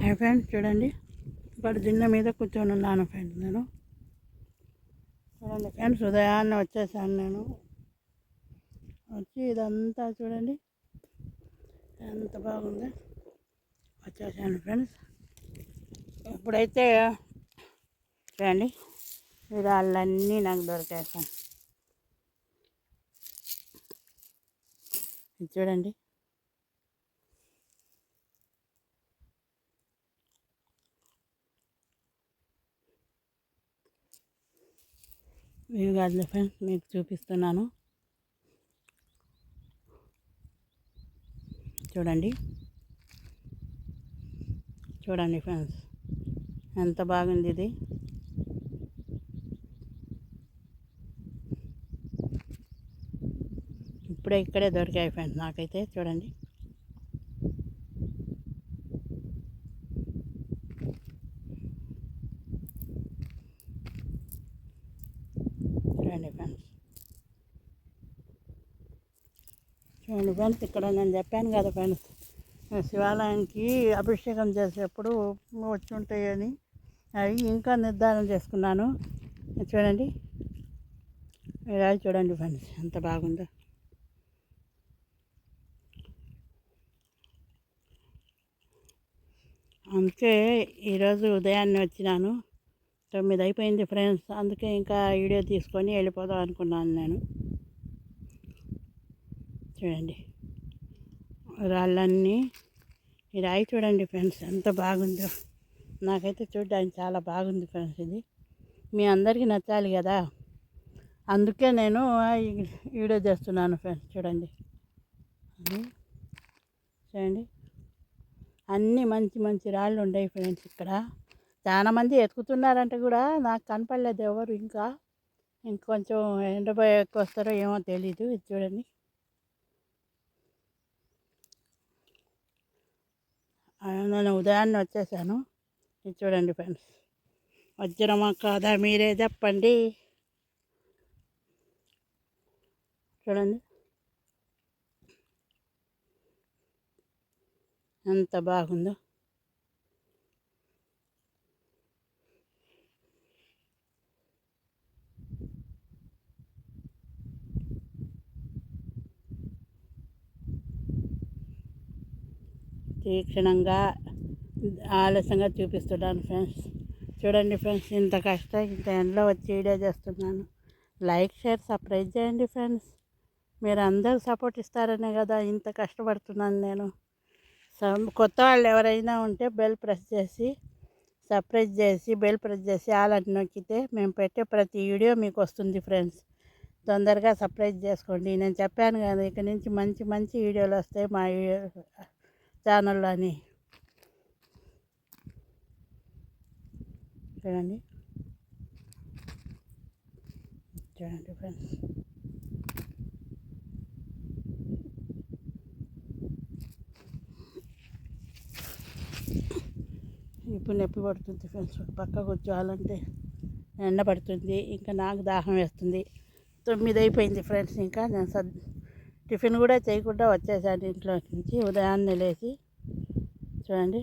Hi friends చూడండి. ఇక్కడ దిన్న మీద కూర్చొని ఉన్నాను ఫ్రెండ్స్ నేను. చూడండి ఫ్రెండ్స్ ఉదయాన్నే వచ్చేసాను నేను. వచ్చి ఇదంతా చూడండి. ఎంత బాగుంది. వచ్చేసాను ఫ్రెండ్స్. ఇప్పుడైతే చూడండి ఈ రాళ్ళన్నీ నాకు దొరికేసాను చూడండి. ఇవి కాదులే ఫ్రెండ్స్ మీకు చూపిస్తున్నాను. చూడండి. చూడండి ఫ్రెండ్స్ ఎంత బాగుంది ఇది. ఇప్పుడే ఇక్కడే దొరికాయి ఫ్రెండ్స్ నాకైతే చూడండి చూడండి ఫ్రెండ్స్ చూడండి ఫ్రెండ్స్ ఇక్కడ నేను చెప్పాను కదా ఫ్రెండ్స్ శివాలయానికి అభిషేకం చేసేటప్పుడు వచ్చి ఉంటాయని అవి ఇంకా నిర్ధారణ చేసుకున్నాను. చూడండి రాయి చూడండి ఫ్రెండ్స్ ఎంత బాగుందో. అందుకే ఈరోజు ఉదయాన్నే వచ్చినాను. తొమ్మిది అయిపోయింది ఫ్రెండ్స్ అందుకే ఇంకా వీడియో తీసుకొని వెళ్ళిపోదాం అనుకున్నాను నేను. చూడండి. రాళ్ళన్నీ. ఈ రాయి చూడండి ఫ్రెండ్స్ ఎంత బాగుందో. నాకైతే చూడడానికి చాలా బాగుంది ఫ్రెండ్స్ ఇది. మీ అందరికీ నచ్చాలి కదా? అందుకే నేను వీడియో చేస్తున్నాను ఫ్రెండ్స్ చూడండి. చూడండి. అన్నీ మంచి మంచి రాళ్ళు ఉన్నాయి ఫ్రెండ్స్ ఇక్కడ. చాలామంది ఎతుకుతున్నారంటే కూడా నాకు కనపడలేదు ఎవరు ఇంకా. ఇంకొంచెం ఎండబోయే వస్తారో ఏమో తెలీదు ఇది చూడండి. నేను ఉదయాన్నే వచ్చేసాను. ఇది చూడండి ఫ్రెండ్స్. వజ్రమా కాదా మీరే చెప్పండి. చూడండి. ఎంత బాగుందో. తీక్షణంగా ఆలస్యంగా చూపిస్తున్నాను ఫ్రెండ్స్. చూడండి ఫ్రెండ్స్ ఇంత కష్టం ఇంత ఎండలో వచ్చి వీడియో చేస్తున్నాను. లైక్ షేర్ సర్ప్రైజ్ చేయండి ఫ్రెండ్స్. మీరు అందరూ సపోర్ట్ ఇస్తారనే కదా ఇంత కష్టపడుతున్నాను నేను. కొత్త వాళ్ళు ఎవరైనా ఉంటే బెల్ ప్రెస్ చేసి సర్ప్రైజ్ చేసి బెల్ ప్రెస్ చేసి ఆలని నొక్కితే మేము పెట్టే ప్రతి వీడియో మీకు వస్తుంది ఫ్రెండ్స్. తొందరగా సర్ప్రైజ్ చేసుకోండి. నేను చెప్పాను కదా ఇక నుంచి మంచి మంచి వీడియోలు వస్తాయి. మా ఛానల్లో అని చూడండి. చూడండి ఫ్రెండ్స్. ఇప్పుడు నొప్పి పడుతుంది ఫ్రెండ్స్. పక్కకు కూర్చోవాలంటే ఎండ పడుతుంది ఇంకా నాకు దాహం వేస్తుంది. తొమ్మిది అయిపోయింది ఫ్రెండ్స్ ఇంకా నేను సర్ది టిఫిన్ కూడా చేయకుండా వచ్చేసాను ఇంట్లో నుంచి ఉదయాన్నే లేచి. చూడండి.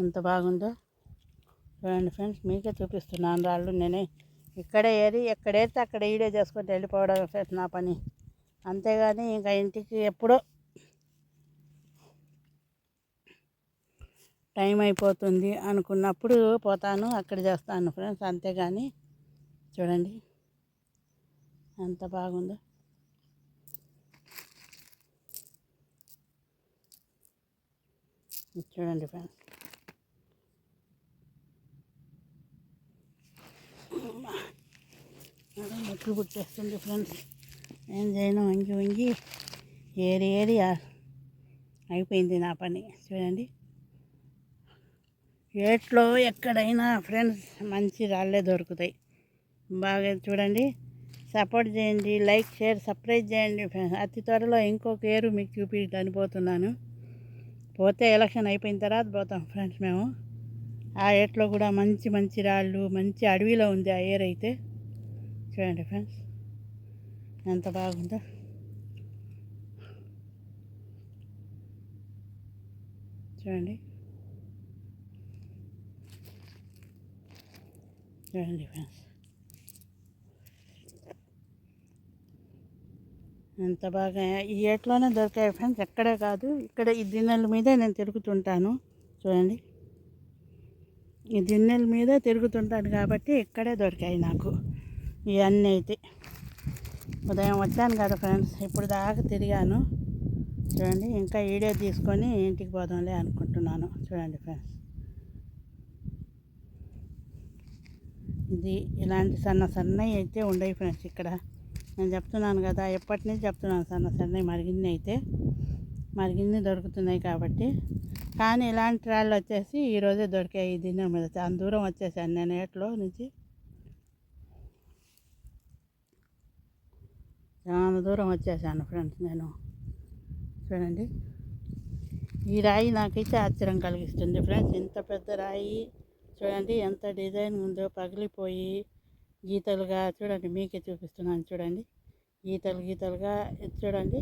ఎంత బాగుందో. చూడండి ఫ్రెండ్స్ మీకే చూపిస్తున్నాను రాళ్ళు. నేనే ఇక్కడే ఏరి ఎక్కడైతే అక్కడ వీడియో చేసుకొని వెళ్ళిపోవడం ఫ్రెండ్స్ నా పని. అంతేగాని ఇంకా ఇంటికి ఎప్పుడో టైం అయిపోతుంది అనుకున్నప్పుడు పోతాను అక్కడ చేస్తాను ఫ్రెండ్స్ అంతేగాని చూడండి. ఎంత బాగుందో. చూడండి ఫ్రెండ్స్. నొప్పి పుట్టేస్తుంది ఫ్రెండ్స్. ఏం చేయను వంగి వంగి ఏరి ఏరి అయిపోయింది నా పని. చూడండి. ఏట్లో ఎక్కడైనా ఫ్రెండ్స్ మంచి రాళ్ళే దొరుకుతాయి. బాగా చూడండి. సపోర్ట్ చేయండి లైక్ షేర్ సబ్స్క్రైబ్ చేయండి అతి త్వరలో ఇంకో పేరు మీకు చూపించని పోతున్నాను పోతే ఎలక్షన్ అయిపోయిన తర్వాత పోతాం ఫ్రెండ్స్ మేము. ఆ ఏట్లో కూడా మంచి మంచి రాళ్ళు మంచి అడవిలో ఉంది ఆ ఏర్ అయితే. చూడండి ఫ్రెండ్స్. ఎంత బాగుందో. చూడండి. చూడండి ఫ్రెండ్స్. ఎంత బాగా ఈ ఏట్లోనే దొరికాయి ఫ్రెండ్స్. ఎక్కడే కాదు. ఇక్కడ ఈ దిన్నెల మీదే నేను తిరుగుతుంటాను. చూడండి. ఈ దిన్నెల మీదే తిరుగుతుంటాను కాబట్టి ఇక్కడే దొరికాయి నాకు. ఇవన్నీ అయితే. ఉదయం వచ్చాను కదా ఫ్రెండ్స్. ఇప్పుడు దాకా తిరిగాను. చూడండి. ఇంకా ఈడే తీసుకొని ఇంటికి పోదాంలే అనుకుంటున్నాను. చూడండి ఫ్రెండ్స్. ఇది ఇలాంటి సన్న సన్నవి అయితే ఉండవు ఫ్రెండ్స్ ఇక్కడ. నేను చెప్తున్నాను కదా ఎప్పటి నుంచి చెప్తున్నాను సన్న సన్నవి మరిగిన్ని అయితే మరిగిన్ని దొరుకుతున్నాయి కాబట్టి. కానీ ఇలాంటి రాళ్ళు వచ్చేసి ఈరోజే దొరికాయి ఈ దినం మీద చాలా దూరం వచ్చేసాను నేను ఏట్లో నుంచి. చాలా దూరం వచ్చేసాను ఫ్రెండ్స్ నేను. చూడండి. ఈ రాయి నాకైతే ఆశ్చర్యం కలిగిస్తుంది ఫ్రెండ్స్. ఇంత పెద్ద రాయి చూడండి ఎంత డిజైన్ ఉందో పగిలిపోయి గీతలుగా చూడండి మీకే చూపిస్తున్నాను చూడండి. గీతలు గీతలుగా చూడండి.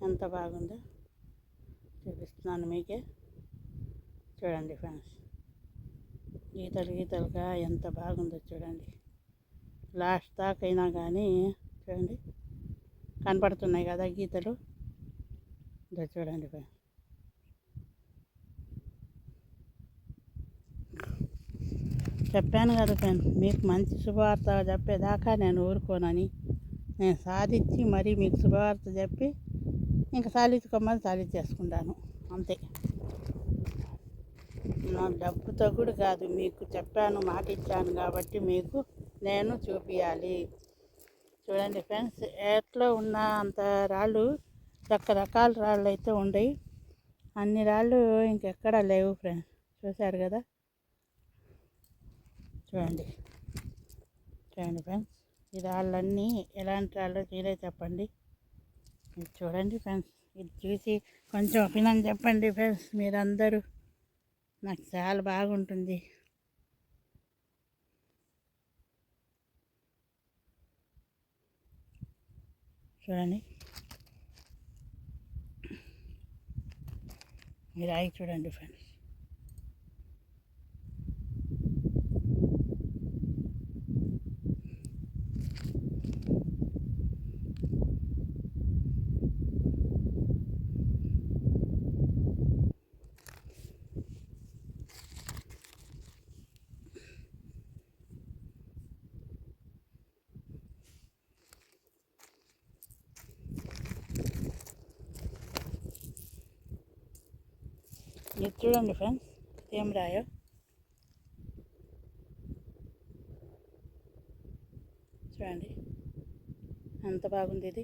ఎంత బాగుందో చూపిస్తున్నాను మీకే. చూడండి ఫ్రెండ్స్ గీతలు గీతలుగా ఎంత బాగుందో చూడండి. లాస్ట్ దాకా అయినా కానీ చూడండి కనపడుతున్నాయి కదా గీతలు. ఇదో చూడండి ఫ్రెండ్స్. చెప్పాను కదా ఫ్రెండ్ మీకు మంచి శుభవార్త చెప్పేదాకా నేను ఊరుకోనని. నేను సాధించి మరీ మీకు శుభవార్త చెప్పి ఇంకా సాధించుకోమని సాధించేసుకుంటాను అంతే. నా డబ్బుతో కూడా కాదు మీకు చెప్పాను మాట ఇచ్చాను కాబట్టి మీకు నేను చూపించాలి చూడండి ఫ్రెండ్స్ ఎట్లో ఉన్న అంత రాళ్ళు రకరకాల రాళ్ళు అయితే ఉండయి. అన్ని రాళ్ళు ఇంకెక్కడా లేవు ఫ్రెండ్స్. చూశారు కదా? చూడండి. చూడండి ఫ్రెండ్స్ ఈ రాళ్ళన్నీ ఎలాంటి రాళ్ళు మీరే చెప్పండి. ఇది చూడండి ఫ్రెండ్స్ ఇది చూసి కొంచెం ఒపీనియన్ చెప్పండి ఫ్రెండ్స్ మీరందరూ. నాకు చాలా బాగుంటుంది. చూడండి. మీరు ఆగి చూడండి ఫ్రెండ్స్. ఇది చూడండి ఫ్రెండ్స్ ఏం రాయో. చూడండి ఎంత బాగుంది ఇది.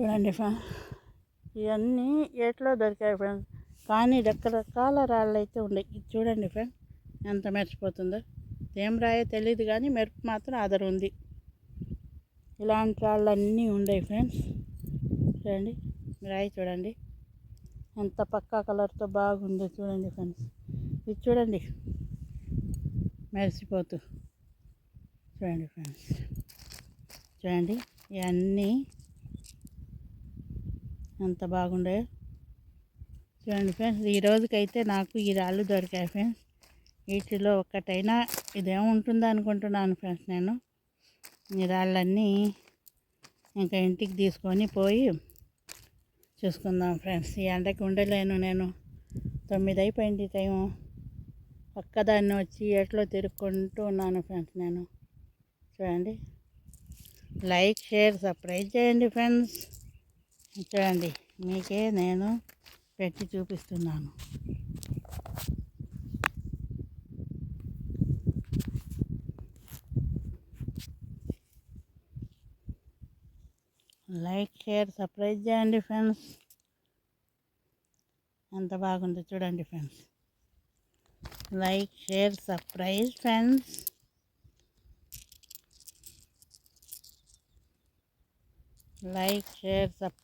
చూడండి ఫ్రెండ్స్ ఇవన్నీ ఎట్లో దొరికాయి ఫ్రెండ్స్ కానీ రకరకాల రాళ్ళు అయితే ఉన్నాయి. ఇది చూడండి ఫ్రెండ్స్ ఎంత మెరిసిపోతుందో. ఏం రాయో తెలియదు కానీ మెరుపు మాత్రం ఆధార ఉంది. ఇలాంటి రాళ్ళు అన్నీ ఉన్నాయి ఫ్రెండ్స్. చూడండి రాయి చూడండి. ఎంత పక్కా కలర్తో బాగుందో చూడండి ఫ్రెండ్స్. ఇది చూడండి మెరిసిపోతూ. చూడండి ఫ్రెండ్స్. చూడండి ఇవన్నీ ఎంత బాగుండే. చూడండి ఫ్రెండ్స్ ఈ రోజుకైతే నాకు ఈ రాళ్ళు దొరికాయి ఫ్రెండ్స్. వీటిలో ఒక్కటైనా ఇదేముంటుందో అనుకుంటున్నాను ఫ్రెండ్స్ నేను. ఈ రాళ్ళన్నీ ఇంకా ఇంటికి తీసుకొని పోయి చూసుకుందాం ఫ్రెండ్స్. ఈ ఎండకి ఉండలేను నేను. తొమ్మిది అయిపోయింది టైము. ఒక్కదాన్ని వచ్చి ఎట్లో తిరుక్కుంటూ ఉన్నాను ఫ్రెండ్స్ నేను. చూడండి. లైక్ షేర్ సబ్స్క్రైబ్ చేయండి ఫ్రెండ్స్. చూడండి మీకే నేను పెట్టి చూపిస్తున్నాను. లైక్ షేర్ సర్ప్రైజ్ చేయండి ఫ్రెండ్స్. ఎంత బాగుందో చూడండి friends. Like share surprise friends. Like share surprise